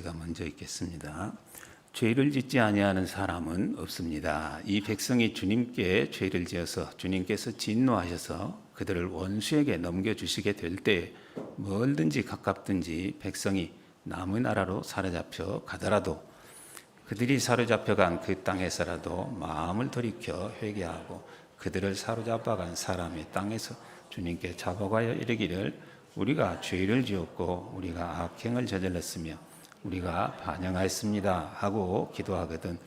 제가 먼저 읽겠습니다. 죄를 짓지 아니하는 사람은 없습니다. 이 백성이 주님께 죄를 지어서 주님께서 진노하셔서 그들을 원수에게 넘겨 주시게 될 때 멀든지 가깝든지 백성이 남의 나라로 사로잡혀 가더라도 그들이 사로잡혀 간 그 땅에서라도 마음을 돌이켜 회개하고 그들을 사로잡아 간 사람의 땅에서 주님께 잡아가여 이르기를 우리가 죄를 지었고 우리가 악행을 저질렀으며 우리가 반영하였습니다 하고 기도하거든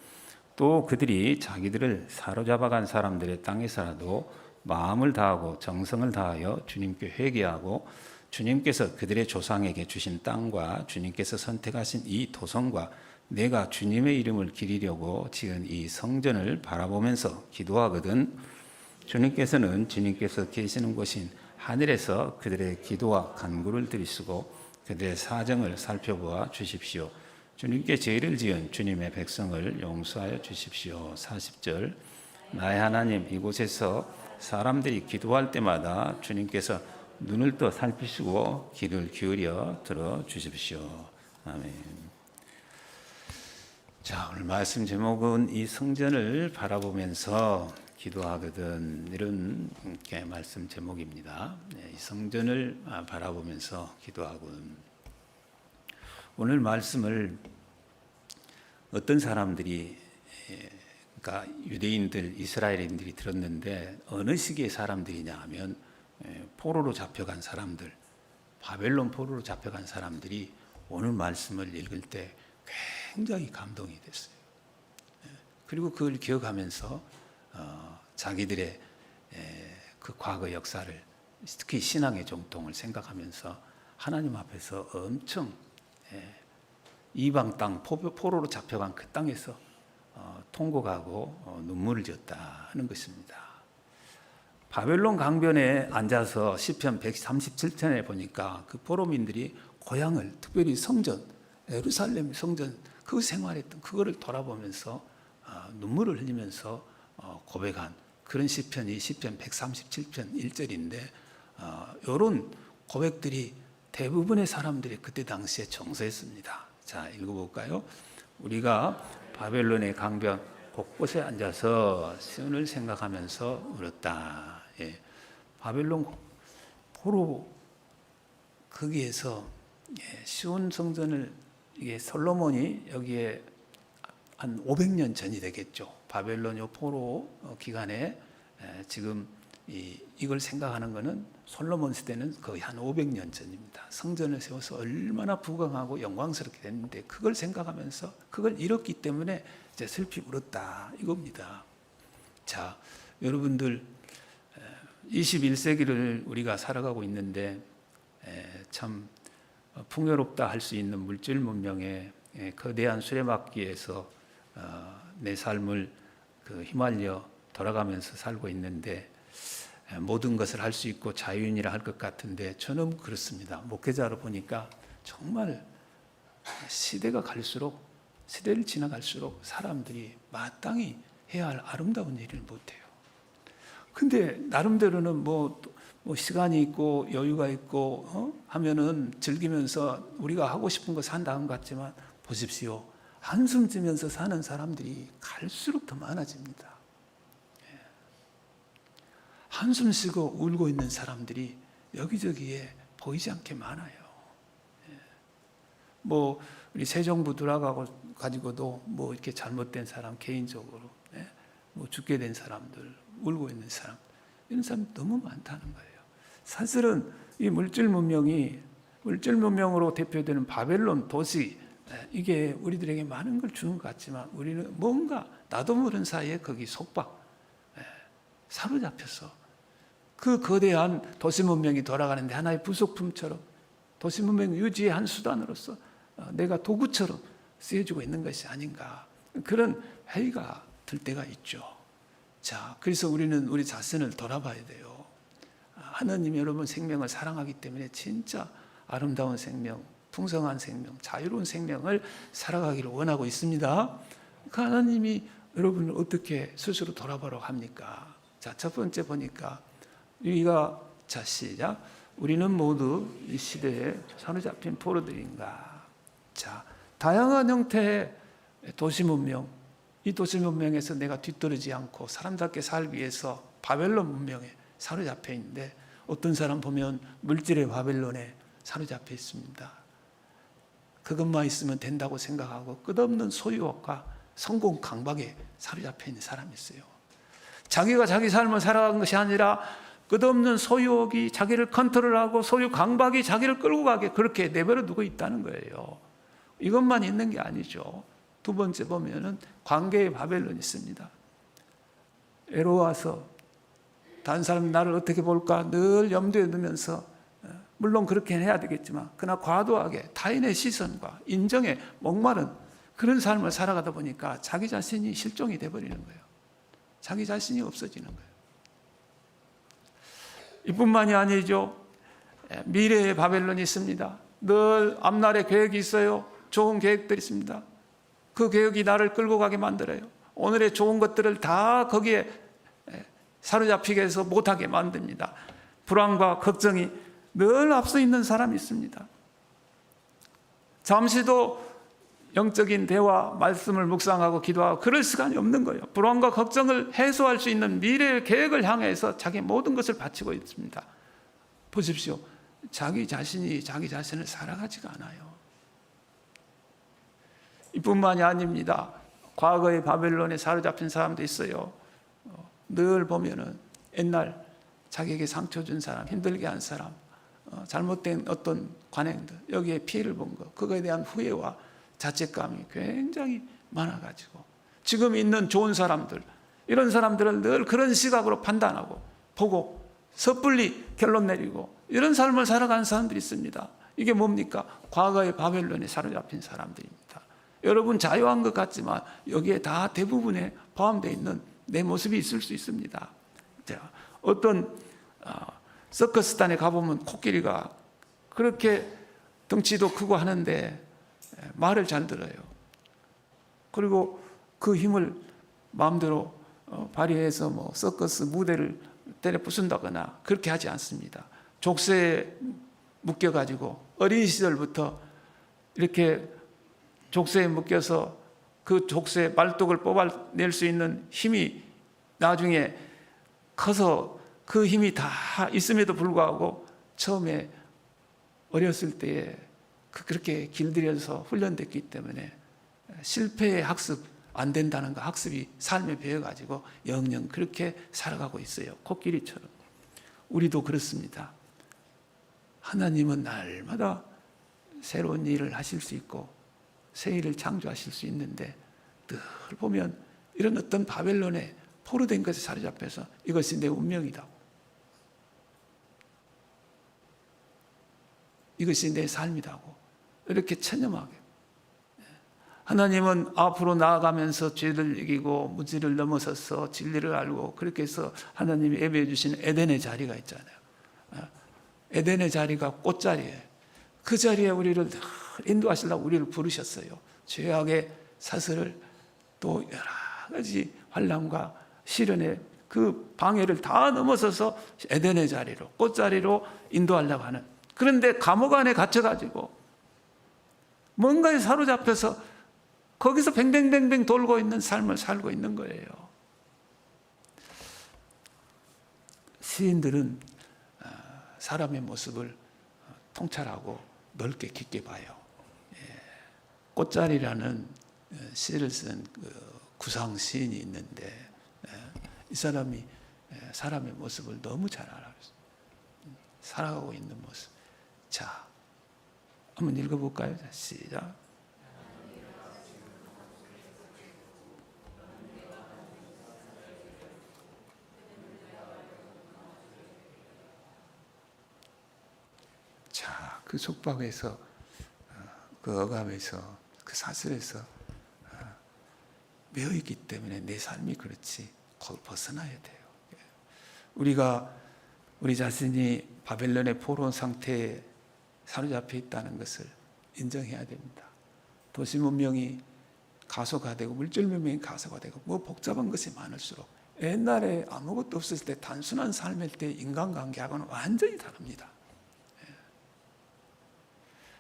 또 그들이 자기들을 사로잡아간 사람들의 땅에서라도 마음을 다하고 정성을 다하여 주님께 회개하고 주님께서 그들의 조상에게 주신 땅과 주님께서 선택하신 이 도성과 내가 주님의 이름을 기리려고 지은 이 성전을 바라보면서 기도하거든 주님께서는 주님께서 계시는 곳인 하늘에서 그들의 기도와 간구를 들으시고 그들의 사정을 살펴보아 주십시오. 주님께 죄를 지은 주님의 백성을 용서하여 주십시오. 40절 나의 하나님 이곳에서 사람들이 기도할 때마다 주님께서 눈을 떠 살피시고 귀를 기울여 들어 주십시오. 아멘. 자, 오늘 말씀 제목은 이 성전을 바라보면서 기도하거든 이런 게 말씀 제목입니다. 네, 이 성전을 아, 바라보면서 기도하거든. 오늘 말씀을 어떤 사람들이 예, 그러니까 유대인들, 이스라엘인들이 들었는데 어느 시기의 사람들이냐 하면 예, 포로로 잡혀간 사람들, 바벨론 포로로 잡혀간 사람들이 오늘 말씀을 읽을 때 굉장히 감동이 됐어요. 예, 그리고 그걸 기억하면서 어, 자기들의 에, 그 과거 역사를 특히 신앙의 정통을 생각하면서 하나님 앞에서 엄청 에, 이방 땅 포- 포로로 잡혀간 그 땅에서 어, 통곡하고 어, 눈물을 지었다 하는 것입니다. 바벨론 강변에 앉아서 시편 137편에 보니까 그 포로민들이 고향을 특별히 성전 예루살렘 성전 그 생활했던 그거를 돌아보면서 어, 눈물을 흘리면서 어, 고백한 그런 시편이 시편 137편 1절인데 어, 이런 고백들이 대부분의 사람들이 그때 당시에 정서했습니다. 자 읽어볼까요? 우리가 바벨론의 강변 곳곳에 앉아서 시온을 생각하면서 울었다. 예. 바벨론 포로 거기에서 예, 시온 성전을 이게 솔로몬이 여기에 한 500년 전이 되겠죠. 바벨론 요 포로 어, 기간에 에, 지금 이, 이걸 생각하는 것은 솔로몬 시대는 거의 한 500년 전입니다. 성전을 세워서 얼마나 부강하고 영광스럽게 됐는데 그걸 생각하면서 그걸 잃었기 때문에 이제 슬피 울었다 이겁니다. 자, 여러분들 21세기를 우리가 살아가고 있는데 에, 참 어, 풍요롭다 할 수 있는 물질 문명의 에, 거대한 수레바퀴에서 어, 내 삶을 그 휘말려 돌아가면서 살고 있는데 에, 모든 것을 할 수 있고 자유인이라 할 것 같은데 저는 그렇습니다. 목회자로 보니까 정말 시대가 갈수록 시대를 지나갈수록 사람들이 마땅히 해야 할 아름다운 일을 못해요. 근데 나름대로는 뭐, 뭐 시간이 있고 여유가 있고 어? 하면은 즐기면서 우리가 하고 싶은 거 산다는 것 같지만 보십시오. 한숨 지면서 사는 사람들이 갈수록 더 많아집니다. 예. 한숨 쉬고 울고 있는 사람들이 여기저기에 보이지 않게 많아요. 예. 뭐 우리 새 정부 돌아가고 가지고도 뭐 이렇게 잘못된 사람 개인적으로 예. 뭐 죽게 된 사람들 울고 있는 사람 이런 사람 너무 많다는 거예요. 사실은 이 물질 문명이 물질 문명으로 대표되는 바벨론 도시 예, 이게 우리들에게 많은 걸 주는 것 같지만 우리는 뭔가 나도 모르는 사이에 거기 속박 예, 사로잡혀서 그 거대한 도시 문명이 돌아가는데 하나의 부속품처럼 도시 문명 유지의 한 수단으로서 어, 내가 도구처럼 쓰여지고 있는 것이 아닌가 그런 회의가 들 때가 있죠. 자, 그래서 우리는 우리 자신을 돌아봐야 돼요. 하나님 여러분 생명을 사랑하기 때문에 진짜 아름다운 생명, 풍성한 생명, 자유로운 생명을 살아가기를 원하고 있습니다. 그 하나님이 여러분을 어떻게 스스로 돌아보라고 합니까? 자, 첫 번째 보니까 우리가 자 시작. 우리는 모두 이 시대에 사로잡힌 포로들인가? 자, 다양한 형태의 도시 문명, 이 도시 문명에서 내가 뒤떨어지지 않고 사람답게 살기 위해서 바벨론 문명에 사로잡혀 있는데 어떤 사람 보면 물질의 바벨론에 사로잡혀 있습니다. 그것만 있으면 된다고 생각하고 끝없는 소유욕과 성공 강박에 사로잡혀 있는 사람이 있어요. 자기가 자기 삶을 살아간 것이 아니라 끝없는 소유욕이 자기를 컨트롤하고 소유 강박이 자기를 끌고 가게 그렇게 내버려 두고 있다는 거예요. 이것만 있는 게 아니죠. 두 번째 보면은 관계의 바벨론이 있습니다. 애로워서 다른 사람이 나를 어떻게 볼까 늘 염두에 두면서 어, 물론 그렇게 해야 되겠지만 그러나 과도하게 타인의 시선과 인정에 목마른 그런 삶을 살아가다 보니까 자기 자신이 실종이 돼 버리는 거예요. 자기 자신이 없어지는 거예요. 이뿐만이 아니죠. 예, 미래의 바벨론이 있습니다. 늘 앞날에 계획이 있어요. 좋은 계획들이 있습니다. 그 계획이 나를 끌고 가게 만들어요. 오늘의 좋은 것들을 다 거기에 예, 사로잡히게 해서 못하게 만듭니다. 불안과 걱정이 늘 앞서 있는 사람이 있습니다. 잠시도 영적인 대화, 말씀을 묵상하고 기도하고 그럴 시간이 없는 거예요. 불안과 걱정을 해소할 수 있는 미래의 계획을 향해서 자기 모든 것을 바치고 있습니다. 보십시오. 자기 자신이 자기 자신을 살아가지가 않아요. 이뿐만이 아닙니다. 과거의 바벨론에 사로잡힌 사람도 있어요. 어, 늘 보면은 옛날 자기에게 상처 준 사람, 힘들게 한 사람, 어, 잘못된 어떤 관행들, 여기에 피해를 본 것, 그거에 대한 후회와 자책감이 굉장히 많아가지고 지금 있는 좋은 사람들, 이런 사람들은 늘 그런 시각으로 판단하고 보고 섣불리 결론 내리고 이런 삶을 살아가는 사람들이 있습니다. 이게 뭡니까? 과거의 바벨론에 사로잡힌 사람들입니다. 여러분 자유한 것 같지만 여기에 다 대부분에 포함되어 있는 내 모습이 있을 수 있습니다. 자, 어떤 어, 서커스단에 가보면 코끼리가 그렇게 덩치도 크고 하는데 예, 말을 잘 들어요. 그리고 그 힘을 마음대로 어, 발휘해서 뭐 서커스 무대를 때려 부순다거나 그렇게 하지 않습니다. 족쇄에 묶여가지고 어린 시절부터 이렇게 족쇄에 묶여서 그 족쇄 말뚝을 뽑아낼 수 있는 힘이 나중에 커서 그 힘이 다 있음에도 불구하고 처음에 어렸을 때에 그- 그렇게 길들여서 훈련됐기 때문에 실패의 학습 안 된다는 거 학습이 삶에 배워가지고 영영 그렇게 살아가고 있어요. 코끼리처럼. 우리도 그렇습니다. 하나님은 날마다 새로운 일을 하실 수 있고 새 일을 창조하실 수 있는데 늘 보면 이런 어떤 바벨론에 포로된 것에 사로잡혀서 이것이 내 운명이다. 이것이 내 삶이라고 이렇게 체념하게. 하나님은 앞으로 나아가면서 죄를 이기고 무지를 넘어서서 진리를 알고 그렇게 해서 하나님이 예배해 주신 에덴의 자리가 있잖아요. 어, 에덴의 자리가 꽃자리예요. 그 자리에 우리를 다 인도하시려고 우리를 부르셨어요. 죄악의 사슬을 또 여러 가지 환란과 시련의 그 방해를 다 넘어서서 에덴의 자리로 꽃자리로 인도하려고 하는 그런데 감옥 안에 갇혀가지고 뭔가에 사로잡혀서 거기서 뱅뱅뱅뱅 돌고 있는 삶을 살고 있는 거예요. 시인들은 어, 사람의 모습을 통찰하고 넓게 깊게 봐요. 예. 꽃자리라는 어, 시를 쓴그 구상 시인이 있는데 예, 이 사람이 예, 사람의 모습을 너무 잘 알아요. 살아가고 있는 모습. 자, 한번 읽어볼까요? 자, 시작. 자, 그 속박에서, 어, 그 억압에서, 그 사슬에서 어, 매여 있기 때문에 내 삶이 그렇지. 그걸 벗어나야 돼요. 예. 우리가 우리 자신이 바벨론의 포로 상태에 사로잡혀 있다는 것을 인정해야 됩니다. 도시 문명이 가소화되고 물질 문명이 가소화되고 뭐 복잡한 것이 많을수록 옛날에 아무것도 없었을 때 단순한 삶일 때 인간관계하고는 완전히 다릅니다.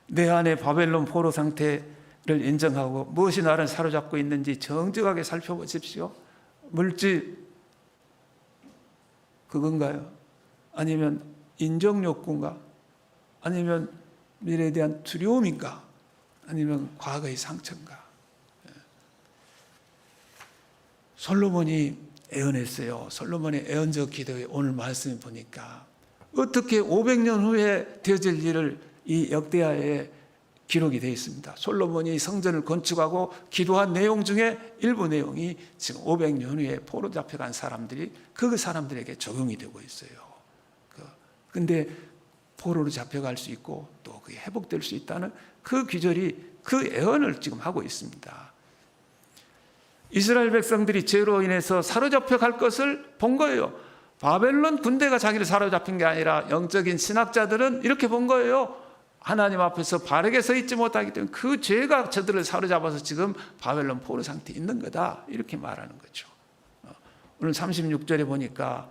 내 안에 바벨론 포로 상태 인정하고 무엇이 나를 사로잡고 있는지 정직하게 살펴보십시오. 물질 그건가요? 아니면 인정 욕구인가? 아니면 미래에 대한 두려움인가? 아니면 과거의 상처인가? 예. 솔로몬이 애언했어요. 솔로몬의 애언적 기도에 오늘 말씀을 보니까 어떻게 500년 후에 되어질 일을 이 역대하에 기록이 되어 있습니다. 솔로몬이 성전을 건축하고 기도한 내용 중에 일부 내용이 지금 500년 후에 포로 잡혀간 사람들이 그 사람들에게 적용이 되고 있어요. 그- 근데 포로로 잡혀갈 수 있고 또 그게 회복될 수 있다는 그 기절이 그 애언을 지금 하고 있습니다. 이스라엘 백성들이 죄로 인해서 사로잡혀 갈 것을 본 거예요. 바벨론 군대가 자기를 사로잡힌 게 아니라 영적인 신학자들은 이렇게 본 거예요. 하나님 앞에서 바르게 서 있지 못하기 때문에 그 죄가 저들을 사로잡아서 지금 바벨론 포로 상태에 있는 거다. 이렇게 말하는 거죠. 어, 오늘 36절에 보니까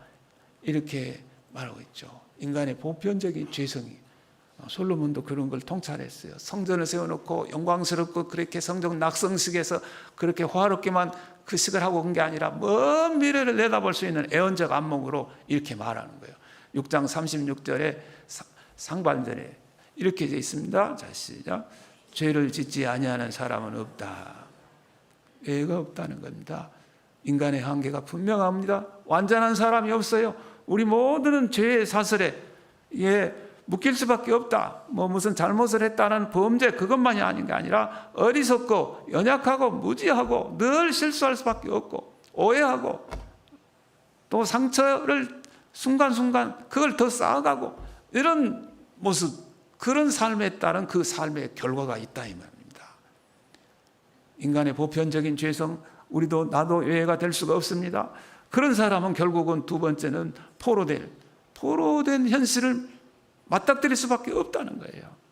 이렇게 말하고 있죠. 인간의 보편적인 죄성이 어, 솔로몬도 그런 걸 통찰했어요. 성전을 세워놓고 영광스럽고 그렇게 성전 낙성식에서 그렇게 화롭게만 그 식을 하고 온 게 아니라 먼 미래를 내다볼 수 있는 애언적 안목으로 이렇게 말하는 거예요. 6장 36절에 상반절에 이렇게 되어 있습니다. 자 시작. 죄를 짓지 아니하는 사람은 없다. 애가 없다는 겁니다. 인간의 한계가 분명합니다. 완전한 사람이 없어요. 우리 모두는 죄의 사슬에 예, 묶일 수밖에 없다. 뭐 무슨 잘못을 했다는 범죄 그것만이 아닌 게 아니라 어리석고 연약하고 무지하고 늘 실수할 수밖에 없고 오해하고 또 상처를 순간순간 그걸 더 쌓아가고 이런 모습 그런 삶에 따른 그 삶의 결과가 있다 이 말입니다. 인간의 보편적인 죄성 우리도 나도 예외가 될 수가 없습니다. 그런 사람은 결국은 두 번째는 포로될 포로된 현실을 맞닥뜨릴 수밖에 없다는 거예요.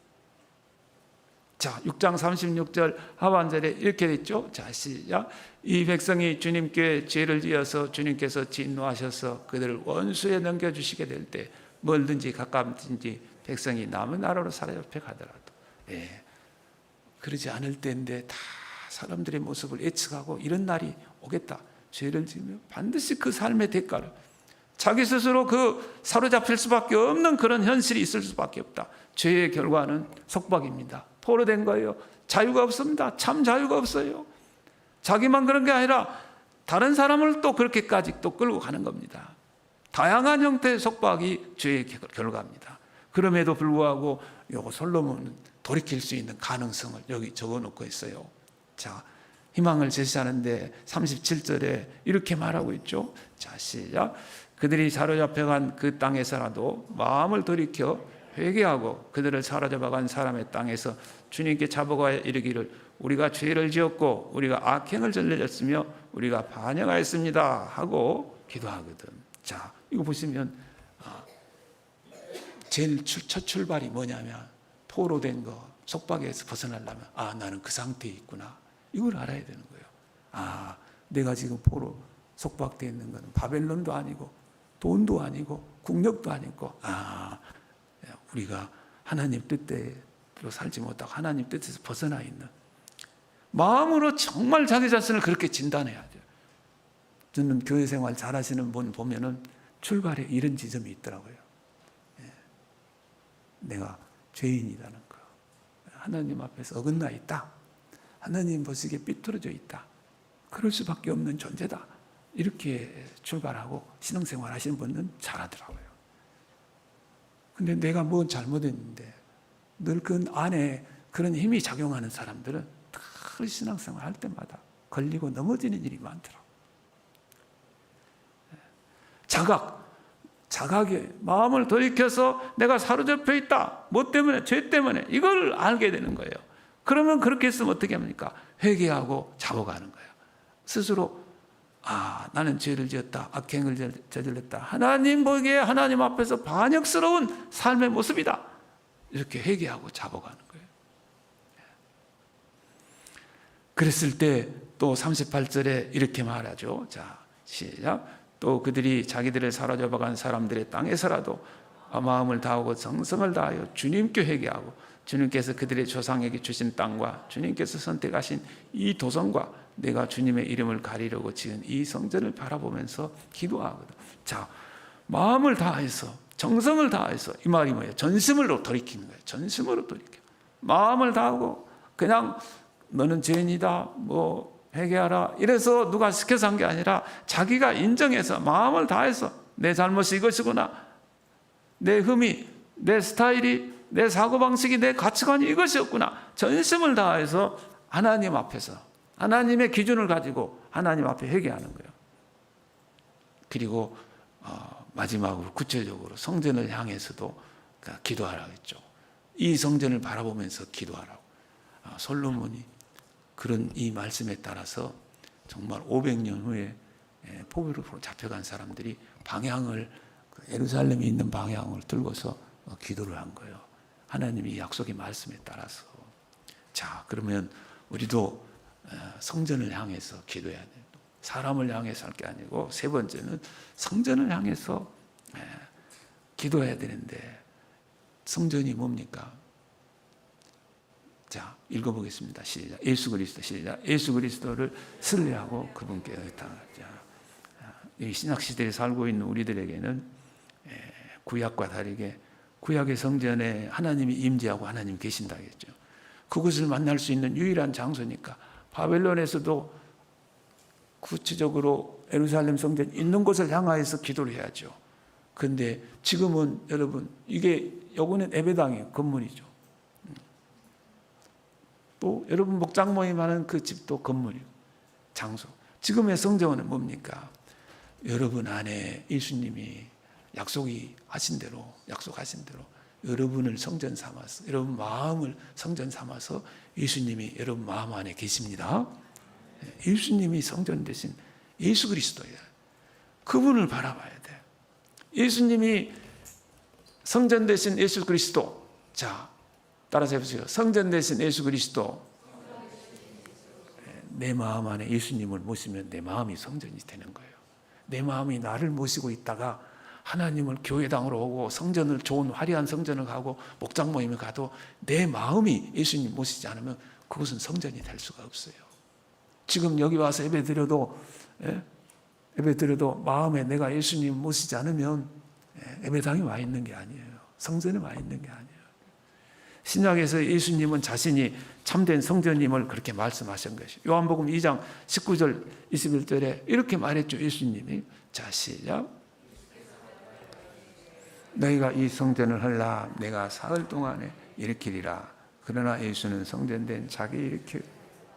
자, 6장 36절 하반절에 이렇게 됐죠. 자, 시작. 이 백성이 주님께 죄를 지어서 주님께서 진노하셔서 그들을 원수에 넘겨주시게 될 때 멀든지 가깝든지 백성이 남은 나라로 사로잡혀 가더라도 예, 그러지 않을 때인데 다 사람들의 모습을 예측하고 이런 날이 오겠다. 죄를 지으면 반드시 그 삶의 대가를 자기 스스로 그 사로잡힐 수밖에 없는 그런 현실이 있을 수밖에 없다. 죄의 결과는 속박입니다. 포로된 거예요. 자유가 없습니다. 참 자유가 없어요. 자기만 그런 게 아니라 다른 사람을 또 그렇게까지 또 끌고 가는 겁니다. 다양한 형태의 속박이 죄의 결과입니다. 그럼에도 불구하고 요거 솔로몬은 돌이킬 수 있는 가능성을 여기 적어 놓고 있어요. 자, 희망을 제시하는데 37절에 이렇게 말하고 있죠. 자, 시작. 그들이 사로잡혀간 그 땅에서라도 마음을 돌이켜 회개하고 그들을 사로잡아간 사람의 땅에서 주님께 잡아가 이르기를 우리가 죄를 지었고 우리가 악행을 전례졌으며 우리가 반영하였습니다 하고 기도하거든. 자, 이거 보시면 아, 제일 출, 첫 출발이 뭐냐면 포로된 거 속박에서 벗어나려면 아 나는 그 상태에 있구나 이걸 알아야 되는 거예요. 아 내가 지금 포로 속박되어 있는 것은 바벨론도 아니고 돈도 아니고 국력도 아니고 아 우리가 하나님 뜻대로 살지 못하고 하나님 뜻에서 벗어나 있는 마음으로 정말 자기 자신을 그렇게 진단해야 돼요. 저는 교회 생활 잘하시는 분 보면은 출발에 이런 지점이 있더라고요. 예. 내가 죄인이라는 거. 하나님 앞에서 어긋나 있다. 하나님 보시기에 삐뚤어져 있다. 그럴 수밖에 없는 존재다. 이렇게 출발하고 신앙생활 하시는 분은 잘하더라고요. 근데 내가 뭐 잘못했는데 늘 그 안에 그런 힘이 작용하는 사람들은 늘 신앙생활 할 때마다 걸리고 넘어지는 일이 많더라고요. 자각, 자각에 마음을 돌이켜서 내가 사로잡혀 있다. 뭐 때문에? 죄 때문에. 이걸 알게 되는 거예요. 그러면 그렇게 했으면 어떻게 합니까? 회개하고 잡아가는 거예요. 스스로 아, 나는 죄를 지었다. 악행을 저질렀다. 하나님 보기에 하나님 앞에서 반역스러운 삶의 모습이다. 이렇게 회개하고 잡아가는 거예요. 그랬을 때 또 38절에 이렇게 말하죠. 자, 시작. 또 그들이 자기들을 사로잡아간 사람들의 땅에서라도 마음을 다하고 정성을 다하여 주님께 회개하고 주님께서 그들의 조상에게 주신 땅과 주님께서 선택하신 이 도성과 내가 주님의 이름을 가리려고 지은 이 성전을 바라보면서 기도하거든. 자, 마음을 다해서 정성을 다해서 이 말이 뭐예요? 전심으로 돌이키는 거예요. 전심으로 돌이켜. 마음을 다하고 그냥 너는 죄인이다. 뭐 회개하라. 이래서 누가 시켜서 한 게 아니라 자기가 인정해서 마음을 다해서 내 잘못이 이것이구나. 내 흠이, 내 스타일이, 내 사고방식이, 내 가치관이 이것이었구나. 전심을 다해서 하나님 앞에서, 하나님의 기준을 가지고 하나님 앞에 회개하는 거예요. 그리고 어, 마지막으로 구체적으로 성전을 향해서도 그러니까 기도하라고 했죠. 이 성전을 바라보면서 기도하라고. 아, 솔로몬이 그런 이 말씀에 따라서 정말 500년 후에 예, 포로로 잡혀간 사람들이 방향을 그 예루살렘에 있는 방향을 들고서 어, 기도를 한 거예요. 하나님이 약속의 말씀에 따라서. 자, 그러면 우리도 어, 성전을 향해서 기도해야 돼요. 사람을 향해서 할 게 아니고 세 번째는 성전을 향해서 예, 기도해야 되는데 성전이 뭡니까? 자, 읽어보겠습니다. 시작. 예수 그리스도 시작. 예수 그리스도를 신뢰하고 그분께 의탁하자. 이 신약 시대에 살고 있는 우리들에게는 예, 구약과 다르게 구약의 성전에 하나님이 임재하고 하나님 계신다겠죠. 그것을 만날 수 있는 유일한 장소니까 바벨론에서도 구체적으로 예루살렘 성전 있는 곳을 향하여서 기도를 해야죠. 근데 지금은 여러분 이게 요거는 예배당의 건물이죠. 또 여러분 목장 모임하는 그 집도 건물이고 장소. 지금의 성전은 뭡니까? 여러분 안에 예수님이 약속이 하신 대로 약속하신 대로 여러분을 성전 삼아서 여러분 마음을 성전 삼아서 예수님이 여러분 마음 안에 계십니다. 예수님이 성전 대신 예수 그리스도예요. 그분을 바라봐야 돼. 예수님이 성전 대신 예수 그리스도. 자, 따라서 해보세요. 성전 대신 예수 그리스도. 내 마음 안에 예수님을 모시면 내 마음이 성전이 되는 거예요. 내 마음이 나를 모시고 있다가 하나님을 교회당으로 오고 성전을 좋은 화려한 성전을 가고 목장 모임을 가도 내 마음이 예수님 모시지 않으면 그것은 성전이 될 수가 없어요. 지금 여기 와서 예배 드려도 예? 예배 드려도 마음에 내가 예수님 모시지 않으면 예, 예배당에 와 있는 게 아니에요. 성전에 와 있는 게 아니에요. 신약에서 예수님은 자신이 참된 성전임을 그렇게 말씀하신 것이 요한복음 2장 19절 21절에 이렇게 말했죠. 예수님이 자 시작 너희가 이 성전을 헐라 내가 사흘 동안에 일으키리라 그러나 예수는 성전된 자기 일으킬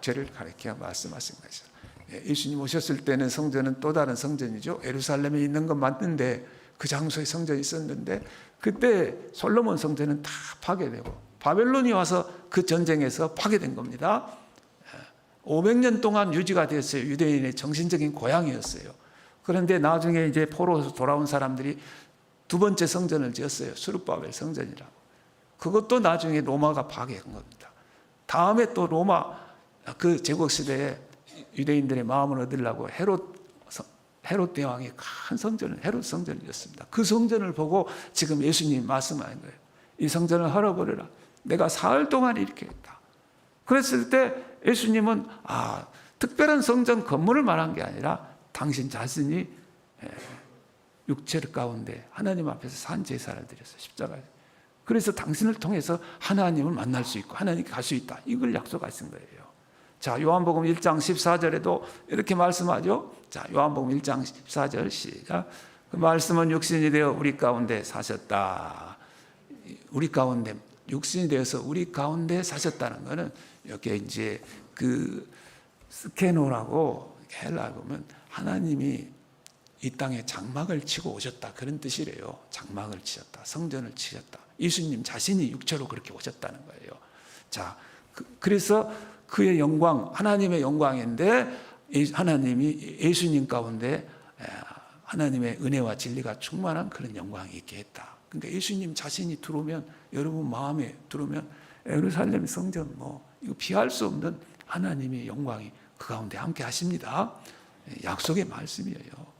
죄를 가리켜 말씀하신 것이죠. 예, 예수님 오셨을 때는 성전은 또 다른 성전이죠. 예루살렘에 있는 건 맞는데 그 장소에 성전이 있었는데 그때 솔로몬 성전은 다 파괴되고 바벨론이 와서 그 전쟁에서 파괴된 겁니다. 500년 동안 유지가 됐어요. 유대인의 정신적인 고향이었어요. 그런데 나중에 이제 포로에서 돌아온 사람들이 두 번째 성전을 지었어요. 수르바벨 성전이라고. 그것도 나중에 로마가 파괴한 겁니다. 다음에 또 로마 그 제국 시대에 유대인들의 마음을 얻으려고 헤롯 헤롯 대왕이 큰 성전을 헤롯 성전이었습니다. 그 성전을 보고 지금 예수님이 말씀하는 거예요. 이 성전을 헐어버려라. 내가 사흘 동안 이렇게 했다. 그랬을 때 예수님은 아 특별한 성전 건물을 말한 게 아니라 당신 자신이 육체 가운데 하나님 앞에서 산 제사를 드려서 십자가에 그래서 당신을 통해서 하나님을 만날 수 있고 하나님께 갈 수 있다. 이걸 약속하신 거예요. 자, 요한복음 1장 14절에도 이렇게 말씀하죠. 자, 요한복음 1장 14절 시작. 그 말씀은 육신이 되어 우리 가운데 사셨다. 우리 가운데 육신이 되어서 우리 가운데 사셨다는 것은 여기 이제 그 스케노라고 헬라 보면 하나님이 이 땅에 장막을 치고 오셨다 그런 뜻이래요. 장막을 치셨다, 성전을 치셨다. 예수님 자신이 육체로 그렇게 오셨다는 거예요. 자, 그, 래서 그의 영광, 하나님의 영광인데 하나님이 예수님 가운데 하나님의 은혜와 진리가 충만한 그런 영광이 있게 했다. 그러니까 예수님 자신이 들어오면 여러분 마음에 들어오면 예루살렘 성전 뭐 이거 피할 수 없는 하나님의 영광이 그 가운데 함께 하십니다. 약속의 말씀이에요.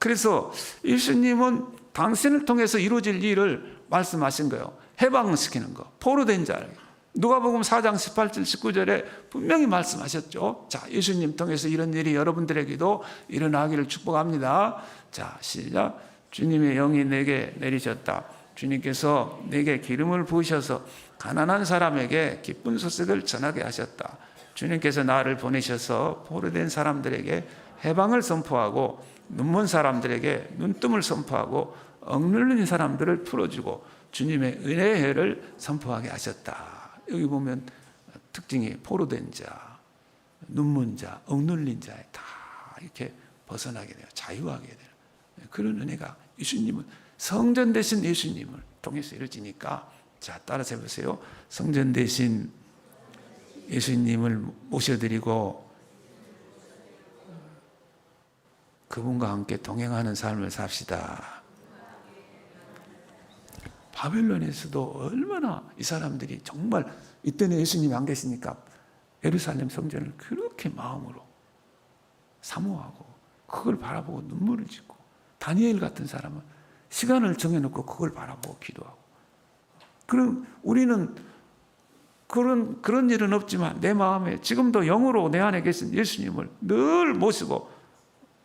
그래서 예수님은 당신을 통해서 이루어질 일을 말씀하신 거예요. 해방시키는 거. 포로된 자에게. 누가복음 4장 18절 19절에 분명히 말씀하셨죠. 자, 예수님 통해서 이런 일이 여러분들에게도 일어나기를 축복합니다. 자, 시작. 주님의 영이 내게 내리셨다. 주님께서 내게 기름을 부으셔서 가난한 사람에게 기쁜 소식을 전하게 하셨다. 주님께서 나를 보내셔서 포로된 사람들에게 해방을 선포하고 눈먼 사람들에게 눈뜸을 선포하고 억눌린 사람들을 풀어주고 주님의 은혜의 해를 선포하게 하셨다. 여기 보면 특징이 포로된 자, 눈먼 자, 억눌린 자에 다 이렇게 벗어나게 돼요. 자유하게 돼요. 그런 은혜가 예수님은 성전 대신 예수님을 통해서 이루어지니까 자 따라서 해보세요. 성전 대신 예수님을 모셔드리고 그분과 함께 동행하는 삶을 삽시다. 바벨론에서도 얼마나 이 사람들이 정말 이때는 예수님이 안 계시니까 예루살렘 성전을 그렇게 마음으로 사모하고 그걸 바라보고 눈물을 짓고 다니엘 같은 사람은 시간을 정해놓고 그걸 바라보고 기도하고 그럼 우리는 그런 그런 일은 없지만 내 마음에 지금도 영으로 내 안에 계신 예수님을 늘 모시고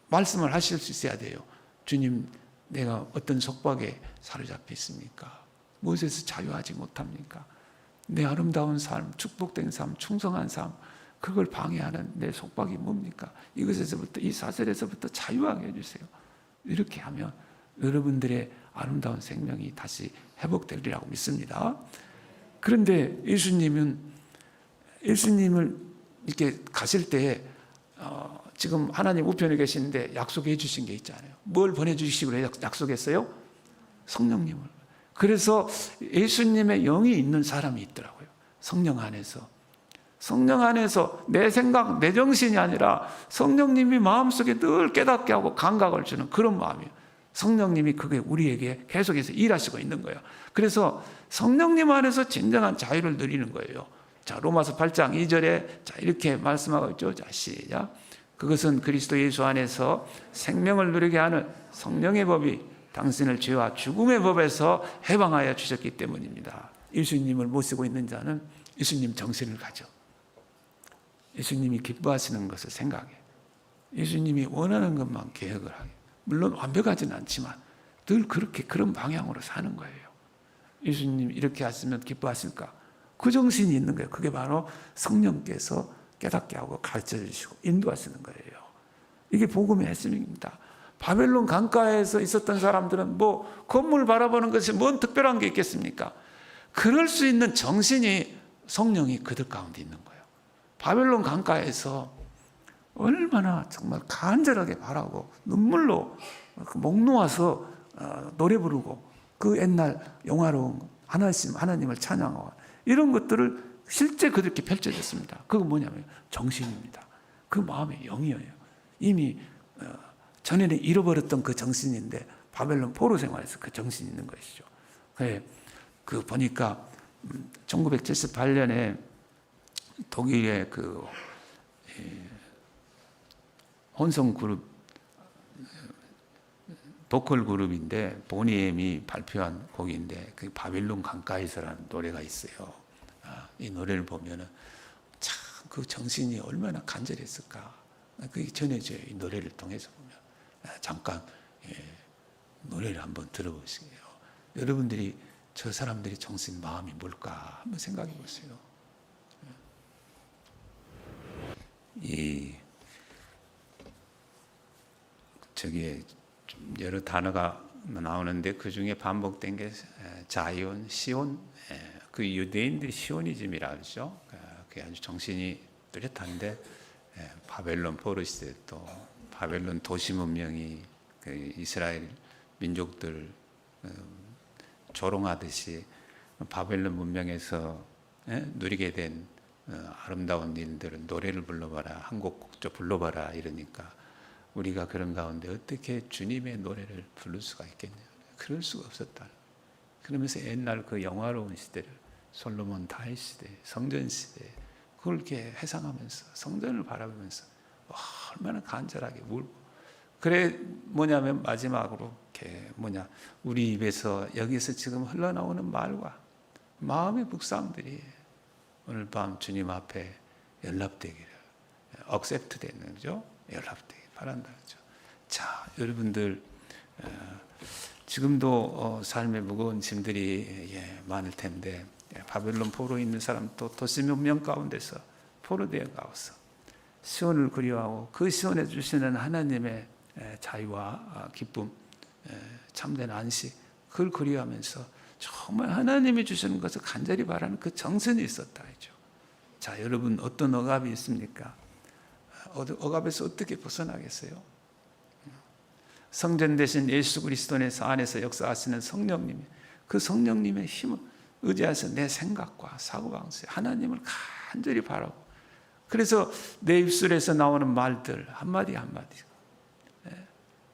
말씀을 하실 수 있어야 돼요. 주님, 내가 어떤 속박에 사로잡혀 있습니까? 무엇에서 자유하지 못합니까? 내 아름다운 삶, 축복된 삶, 충성한 삶, 그걸 방해하는 내 속박이 뭡니까? 이것에서부터, 이 사슬에서부터 자유하게 해주세요. 이렇게 하면 여러분들의 아름다운 생명이 다시 회복되리라고 믿습니다. 그런데 예수님은, 예수님을 이렇게 가실 때, 어, 지금 하나님 우편에 계시는데 약속해 주신 게 있잖아요. 뭘 보내주시기로 약속했어요? 성령님을. 그래서 예수님의 영이 있는 사람이 있더라고요. 성령 안에서. 성령 안에서 내 생각, 내 정신이 아니라 성령님이 마음속에 늘 깨닫게 하고 감각을 주는 그런 마음이에요. 성령님이 그게 우리에게 계속해서 일하시고 있는 거예요. 그래서 성령님 안에서 진정한 자유를 누리는 거예요. 자, 로마서 8장 2절에 자, 이렇게 말씀하고 있죠. 자, 시작. 그것은 그리스도 예수 안에서 생명을 누리게 하는 성령의 법이 당신을 죄와 죽음의 법에서 해방하여 주셨기 때문입니다. 예수님을 모시고 있는 자는 예수님 정신을 가져. 예수님이 기뻐하시는 것을 생각해. 예수님이 원하는 것만 계획을 하게. 물론 완벽하지는 않지만 늘 그렇게 그런 방향으로 사는 거예요. 예수님 이렇게 하시면 기뻐하실까? 그 정신이 있는 거예요. 그게 바로 성령께서 깨닫게 하고 가르쳐 주시고 인도하시는 거예요. 이게 복음의 핵심입니다. 바벨론 강가에서 있었던 사람들은 뭐 건물 바라보는 것이 뭔 특별한 게 있겠습니까? 그럴 수 있는 정신이 성령이 그들 가운데 있는 거예요. 바벨론 강가에서 얼마나 정말 간절하게 바라고 눈물로 목 놓아서 어, 노래 부르고 그 옛날 영화로운 하나님 하나님을 찬양하고 이런 것들을 실제 그렇게 펼쳐졌습니다. 그건 뭐냐면 정신입니다. 그 마음의 영이에요. 이미 어, 전에는 잃어버렸던 그 정신인데 바벨론 포로 생활에서 그 정신이 있는 것이죠. 그 보니까 1978년에 독일의 그 혼성 그룹 보컬 그룹인데 보니엠이 발표한 곡인데 그 바빌론 강가에서라는 노래가 있어요. 아, 이 노래를 보면은 참 그 정신이 얼마나 간절했을까. 그게 전해져요. 이 노래를 통해서 보면 아, 잠깐 예, 노래를 한번 들어보세요. 여러분들이 저 사람들의 정신 마음이 뭘까 한번 생각해 보세요. 이 저기에 좀 여러 단어가 나오는데 그 중에 반복된 게 자이온, 시온, 그 유대인들이 시오니즘이라 그러죠. 그게 아주 정신이 뚜렷한데 바벨론 포로 시대 또 바벨론 도시 문명이 그 이스라엘 민족들 조롱하듯이 바벨론 문명에서 누리게 된 어, 아름다운 일들은 노래를 불러봐라 한곡 곡조 불러봐라 이러니까 우리가 그런 가운데 어떻게 주님의 노래를 부를 수가 있겠냐 그럴 수가 없었다 그러면서 옛날 그 영화로운 시대를 솔로몬 다윗 시대 성전 시대 그걸 이렇게 회상하면서 성전을 바라보면서 와, 얼마나 간절하게 울고 그래 뭐냐면 마지막으로 이렇게 뭐냐 우리 입에서 여기서 지금 흘러나오는 말과 마음의 묵상들이 오늘 밤 주님 앞에 연락되기를 억셉트 되는 거죠. 연락되기 바란다 그죠. 자, 여러분들 어, 지금도 어, 삶의 무거운 짐들이 예, 많을 텐데 예, 바벨론 포로 있는 사람 또 도시 몇 명 가운데서 포로되어 가서 시온을 그리워하고 그 시온에 주시는 하나님의 에, 자유와 아, 기쁨, 에, 참된 안식 그걸 그리워하면서 정말 하나님이 주시는 것을 간절히 바라는 그 정성이 있었다 이죠. 자, 여러분 어떤 억압이 있습니까? 어, 억압에서 어떻게 벗어나겠어요? 성전 대신 예수 그리스도 안에서 역사하시는 성령님, 그 성령님의 힘을 의지해서 내 생각과 사고방식 하나님을 간절히 바라고 그래서 내 입술에서 나오는 말들 한마디 한마디 예.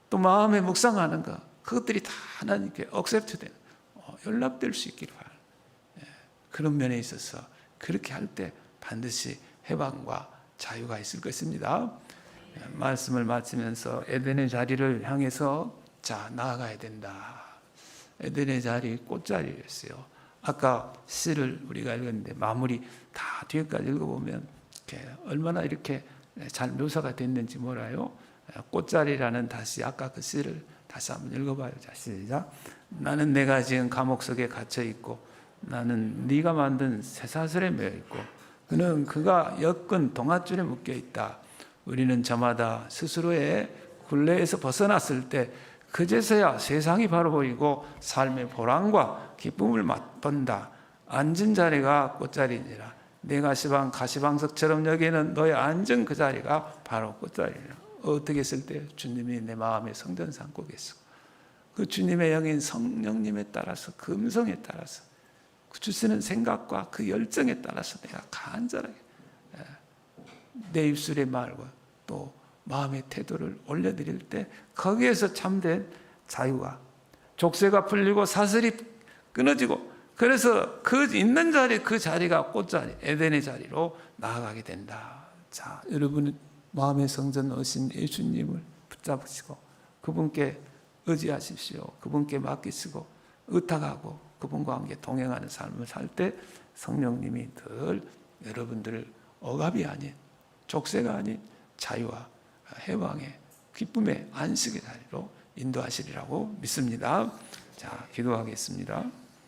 또 마음에 묵상하는 것 그것들이 다 하나님께 억셉트되는 어, 연락될 수 있기를 바랍니다. 예. 그런 면에 있어서 그렇게 할 때 반드시 해방과 자유가 있을 것입니다. 예, 말씀을 마치면서 에덴의 자리를 향해서 자 나아가야 된다. 에덴의 자리 꽃자리였어요. 아까 시를 우리가 읽었는데 마무리 다 뒤에까지 읽어보면 이렇게 얼마나 이렇게 잘 묘사가 됐는지 몰라요. 꽃자리라는 다시 아까 그 시를 다시 한번 읽어봐요. 자 시작. 나는 내가 지금 감옥 속에 갇혀 있고 나는 네가 만든 쇠사슬에 매여 있고 그는 그가 엮은 동아줄에 묶여 있다. 우리는 저마다 스스로의 굴레에서 벗어났을 때 그제서야 세상이 바로 보이고 삶의 보람과 기쁨을 맛본다. 앉은 자리가 꽃자리니라. 내가 시방 가시방석처럼 여기는 너의 앉은 그 자리가 바로 꽃자리라. 어떻게 했을 때 주님이 내 마음에 성전 삼고 계시고 그 주님의 영인 성령님에 따라서 금성에 따라서 그 주시는 생각과 그 열정에 따라서 내가 간절하게 예, 내 입술의 말과 또 마음의 태도를 올려드릴 때 거기에서 참된 자유와 족쇄가 풀리고 사슬이 끊어지고 그래서 그 있는 자리 그 자리가 꽃자리 에덴의 자리로 나아가게 된다. 자 여러분은 마음의 성전 오신 예수님을 붙잡으시고 그분께 의지하십시오. 그분께 맡기시고 의탁하고 그분과 함께 동행하는 삶을 살 때 성령님이 늘 여러분들을 억압이 아닌 족쇄가 아닌 자유와 해방의 기쁨의 안식의 자리로 인도하시리라고 믿습니다. 자, 기도하겠습니다.